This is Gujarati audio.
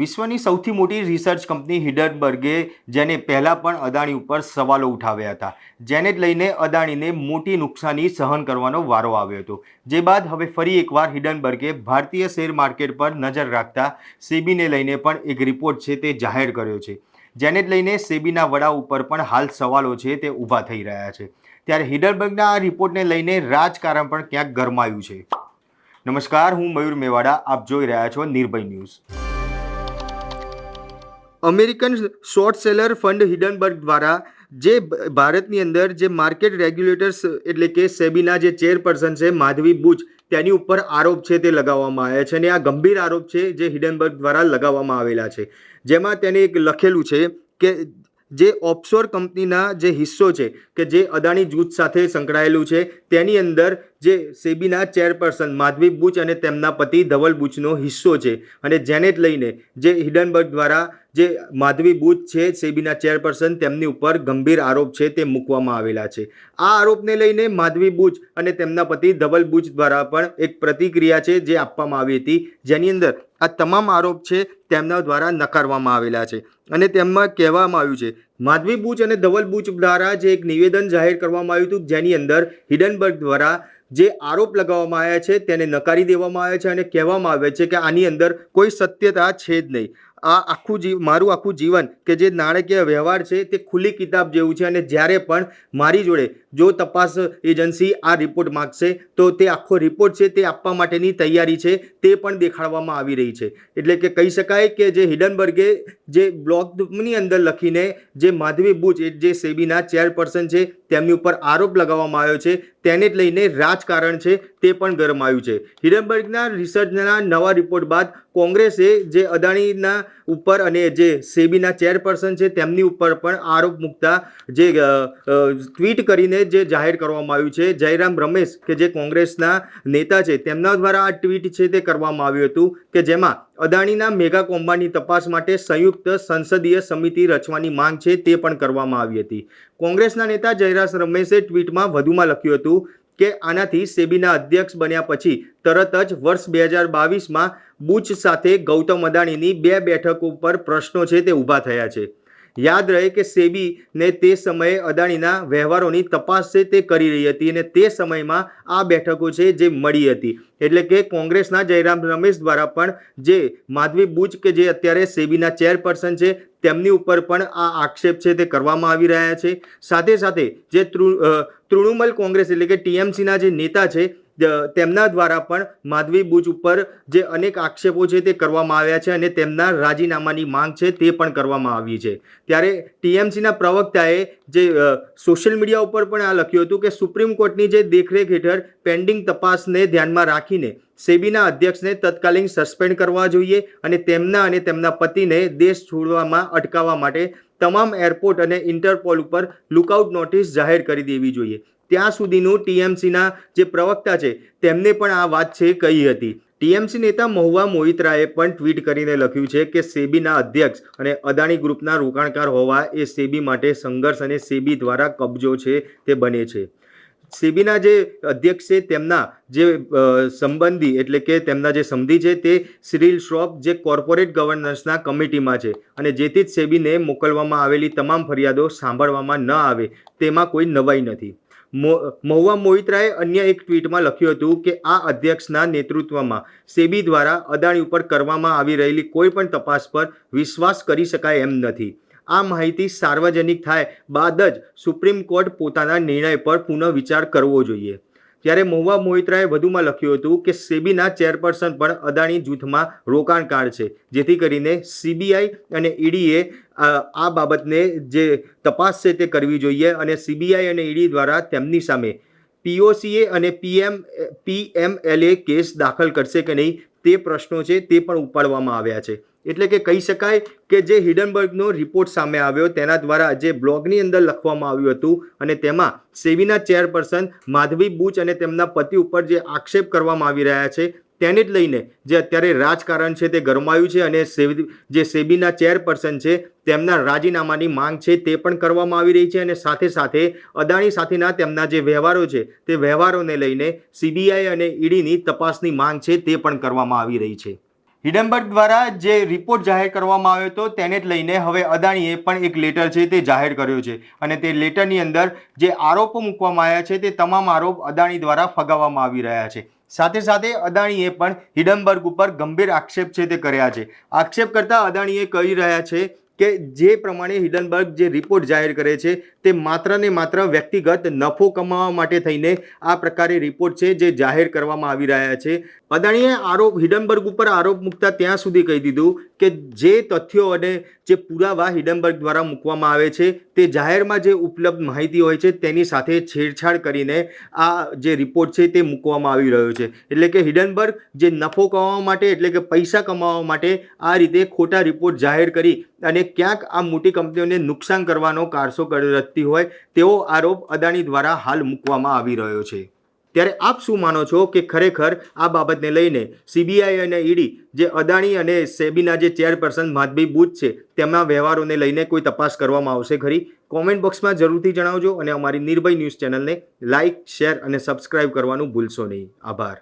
વિશ્વની સૌથી મોટી રિસર્ચ કંપની હિડનબર્ગે જેને પહેલાં પણ અદાણી ઉપર સવાલો ઉઠાવ્યા હતા. જેને જ લઈને અદાણીને મોટી નુકસાની સહન કરવાનો વારો આવ્યો હતો. જે બાદ હવે ફરી એકવાર હિડનબર્ગે ભારતીય શેર માર્કેટ પર નજર રાખતા સેબીને લઈને પણ એક રિપોર્ટ છે તે જાહેર કર્યો છે. જેને જ લઈને સેબીના વડા ઉપર પણ હાલ સવાલો છે તે ઊભા થઈ રહ્યા છે. ત્યારે હિડનબર્ગના આ રિપોર્ટને લઈને રાજકારણ પણ ક્યાંક ગરમાયું છે. નમસ્કાર, હું મયુર મેવાડા, આપ જોઈ રહ્યા છો Nirbhay news. American short seller fund Hindenburg દ્વારા જે ભારતની અંદર જે માર્કેટ રેગ્યુલેટર્સ, એટલે કે સેબીના જે ચેરપર્સન છે, માધવી બુચ, તેની ઉપર આરોપ છે તે લગાવવામાં આવ્યા છે અને આ ગંભીર આરોપ છે જે હિડનબર્ગ દ્વારા લગાવવામાં આવેલા છે. જેમાં તેને એક લખેલું છે કે જે ઓફશોર કંપનીના જે હિસ્સો છે, કે જે અદાણી જૂથ સાથે સંકળાયેલું છે, તેની અંદર જે સેબીના ચેરપર્સન માધવી બુચ અને તેમના પતિ ધવલ બુચનો હિસ્સો છે. અને જેને જ લઈને જે હિડનબર્ગ દ્વારા જે માધવી બુચ છે, સેબીના ચેરપર્સન તેમની ઉપર ગંભીર આરોપ છે, તે મૂકવામાં આવેલા છે. આ આરોપને લઈને માધવી બુચ અને તેમના પતિ ધવલ બુચ દ્વારા પણ એક પ્રતિક્રિયા છે, જે આપવામાં આવી હતી. જેની અંદર આ તમામ આરોપ છે તેમના દ્વારા નકારવામાં આવેલા છે અને તેમાં કહેવામાં આવ્યું છે, માધવી બુચ અને ધવલ બુચ દ્વારા જે એક નિવેદન જાહેર કરવામાં આવ્યું હતું, જેની અંદર હિડનબર્ગ દ્વારા જે આરોપ લગાવવામાં આવ્યા છે તેને નકારી દેવામાં આવ્યા છે અને કહેવામાં આવે છે કે આની અંદર કોઈ સત્યતા છે જ નહીં. આ આખું જીવ મારું આખું જીવન કે જે નાણાકીય વ્યવહાર છે તે ખુલ્લી કિતાબ જેવું છે અને જ્યારે પણ મારી જોડે જો તપાસ એજન્સી આ રિપોર્ટ માગશે, તો તે આખો રિપોર્ટ છે તે આપવા માટેની તૈયારી છે, તે પણ દેખાડવામાં આવી રહી છે. એટલે કે કહી શકાય કે જે હિડનબર્ગે જે બ્લોગની અંદર લખીને જે માધવી બુચ જે સેબીના ચેરપર્સન છે, તેમની ઉપર આરોપ લગાવવામાં આવ્યો છે, તેને જ લઈને રાજકારણ છે તે પણ ગરમાયું છે. હિડનબર્ગના રિસર્ચના નવા રિપોર્ટ બાદ કોંગ્રેસે જે અદાણીના ઉપર અને જે સેબીના ચેરપર્સન છે તેમની ઉપર પણ આરોપ મૂકતા જે ટ્વીટ કરીને જે જાહેર કરવામાં આવ્યું છે, જયરામ રમેશ કે જે કોંગ્રેસના નેતા છે તેમના દ્વારા આ ટ્વીટ છે તે કરવામાં આવ્યું હતું કે જેમાં અદાણીના મેગા કોમ્બાની તપાસ માટે સંયુક્ત સંસદીય સમિતિ રચવાની માંગ છે તે પણ કરવામાં આવી હતી. કોંગ્રેસના નેતા જયરામ રમેશે ટ્વીટમાં વધુમાં લખ્યું હતું કે આનાથી સેબીના અધ્યક્ષ બન્યા પછી તરત જ વર્ષ બે હજાર બાવીસમાં બુચ સાથે ગૌતમ અદાણીની બે બેઠકો પર પ્રશ્નો છે તે ઊભા થયા છે. યાદ રહે કે સેબીને તે સમયે અદાણીના વ્યવહારોની તપાસ છે તે કરી રહી હતી અને તે સમયમાં આ બેઠકો છે જે મળી હતી. એટલે કે કોંગ્રેસના જયરામ રમેશ દ્વારા પણ જે માધવી બુચ કે જે અત્યારે સેબીના ચેરપર્સન છે, તેમની ઉપર પણ આ આક્ષેપ છે તે કરવામાં આવી રહ્યા છે. સાથે સાથે જે તૃણમૂલ કોંગ્રેસ એટલે કે ટીએમસીના જે નેતા છે તેમના દ્વારા પણ માધવી બુચ ઉપર જે અનેક આક્ષેપો છે તે કરવામાં આવ્યા છે અને તેમના રાજીનામાની માંગ છે તે પણ કરવામાં આવી છે. ત્યારે ટીએમસીના પ્રવક્તાએ જે સોશિયલ મીડિયા ઉપર પણ આ લખ્યું હતું કે સુપ્રીમ કોર્ટની જે દેખરેખ હેઠળ પેન્ડિંગ તપાસને ધ્યાનમાં રાખીને સેબીના અધ્યક્ષને તત્કાલીન સસ્પેન્ડ કરવા જોઈએ અને તેમના અને તેમના પતિને દેશ છોડવામાં અટકાવવા માટે તમામ એરપોર્ટ અને ઇન્ટરપોલ ઉપર લુકઆઉટ નોટિસ જાહેર કરી દેવી જોઈએ. ત્યાં સુધીનું ટીએમસીના જે પ્રવક્તા છે, તેમને પણ આ વાત છે કહી હતી. ટીએમસી નેતા મહુવા મોહિત્રાએ પણ ટ્વીટ કરીને લખ્યું છે કે સેબીના અધ્યક્ષ અને અદાણી ગ્રુપના રોકાણકાર હોવા એ સેબી માટે સંઘર્ષ અને સેબી દ્વારા કબજો છે તે બને છે. સેબીના જે અધ્યક્ષ છે, તેમના જે સંબંધી એટલે કે તેમના જે સમધી છે તે સિરિલ શ્રોફ જે કોર્પોરેટ ગવર્નન્સના કમિટીમાં છે અને જેથી જ સેબીને મોકલવામાં આવેલી તમામ ફરિયાદો સાંભળવામાં ન આવે તેમાં કોઈ નવાઈ નથી. મહુવા મોહિત્રાએ અન્ય એક ટ્વીટમાં લખ્યું હતું કે આ અધ્યક્ષના નેતૃત્વમાં સેબી દ્વારા અદાણી ઉપર કરવામાં આવી રહેલી કોઈપણ તપાસ પર વિશ્વાસ કરી શકાય એમ નથી. આ માહિતી સાર્વજનિક થાય બાદ જ સુપ્રીમ કોર્ટ પોતાના નિર્ણય પર પુનઃ વિચાર કરવો જોઈએ. ત્યારે મહુવા મોહિત્રાએ વધુમાં લખ્યું હતું કે સેબીના ચેરપર્સન પણ અદાણી જૂથમાં રોકાણકાર છે, જેથી કરીને સીબીઆઈ અને ઈડીએ આ બાબતને જે તપાસ છે તે કરવી જોઈએ અને સીબીઆઈ અને ઈડી દ્વારા તેમની સામે પીઓસીએ અને પીએમ, પીએમએલએ કેસ દાખલ કરશે કે નહીં તે પ્રશ્નો છે તે પણ ઉપાડવામાં આવ્યા છે. એટલે કે કહી શકાય કે જે હિડનબર્ગનો રિપોર્ટ સામે આવ્યો તેના દ્વારા જે બ્લોગની અંદર લખવામાં આવ્યું હતું અને તેમાં સેબીના ચેરપર્સન માધવી બુચ અને તેમના પતિ ઉપર જે આક્ષેપ કરવામાં આવી રહ્યા છે તેને જ લઈને જે અત્યારે રાજકારણ છે તે ગરમાયું છે અને જે સેબીના ચેરપર્સન છે તેમના રાજીનામાની માંગ છે તે પણ કરવામાં આવી રહી છે અને સાથે સાથે અદાણી સાથેના તેમના જે વ્યવહારો છે તે વ્યવહારોને લઈને સીબીઆઈ અને ઈડીની તપાસની માંગ છે તે પણ કરવામાં આવી રહી છે. હિડનબર્ગ દ્વારા જે રિપોર્ટ જાહેર કરવામાં આવ્યો હતો તેને જ લઈને હવે અદાણીએ પણ એક લેટર છે તે જાહેર કર્યો છે. અને તે લેટરની અંદર જે આરોપો મૂકવામાં આવ્યા છે તે તમામ આરોપ અદાણી દ્વારા ફગાવવામાં આવી રહ્યા છે. સાથે સાથે અદાણીએ પણ હિડમ્બર્ગ ઉપર ગંભીર આક્ષેપ છે તે કર્યા છે. આક્ષેપ કરતા અદાણીએ કહી રહ્યા છે કે જે પ્રમાણે હિડનબર્ગ જે રિપોર્ટ જાહેર કરે છે, તે માત્ર ને માત્ર વ્યક્તિગત નફો કમાવા માટે થઈને આ પ્રકારે રિપોર્ટ છે જે જાહેર કરવામાં આવી રહ્યા છે. અદાણીએ આરોપ, હિડનબર્ગ ઉપર આરોપ મૂકતા ત્યાં સુધી કહી દીધું કે જે તથ્યો અને જે પુરાવા હિડનબર્ગ દ્વારા મૂકવામાં આવે છે તે જાહેરમાં જે ઉપલબ્ધ માહિતી હોય છે તેની સાથે છેડછાડ કરીને આ જે રિપોર્ટ છે તે મૂકવામાં આવી રહ્યો છે. એટલે કે હિડનબર્ગ જે નફો કમાવા માટે એટલે કે પૈસા કમાવા માટે આ રીતે ખોટા રિપોર્ટ જાહેર કરી અને ક્યાંક આ મોટી કંપનીઓને નુકસાન કરવાનો કારસો કરતી હોય તેવો આરોપ અદાણી દ્વારા હાલ મૂકવામાં આવી રહ્યો છે. ત્યારે આપ શું માનો છો કે ખરેખર આ બાબતને લઈને સીબીઆઈ અને ઈડી જે અદાણી અને સેબીના જે ચેરપર્સન માધવી બુચ છે, તેમના વ્યવહારોને લઈને કોઈ તપાસ કરવામાં આવશે ખરી? કોમેન્ટ બોક્સમાં જરૂરથી જણાવજો અને અમારી નિર્ભય ન્યૂઝ ચેનલને લાઇક શેર અને સબસ્ક્રાઇબ કરવાનું ભૂલશો નહીં. આભાર.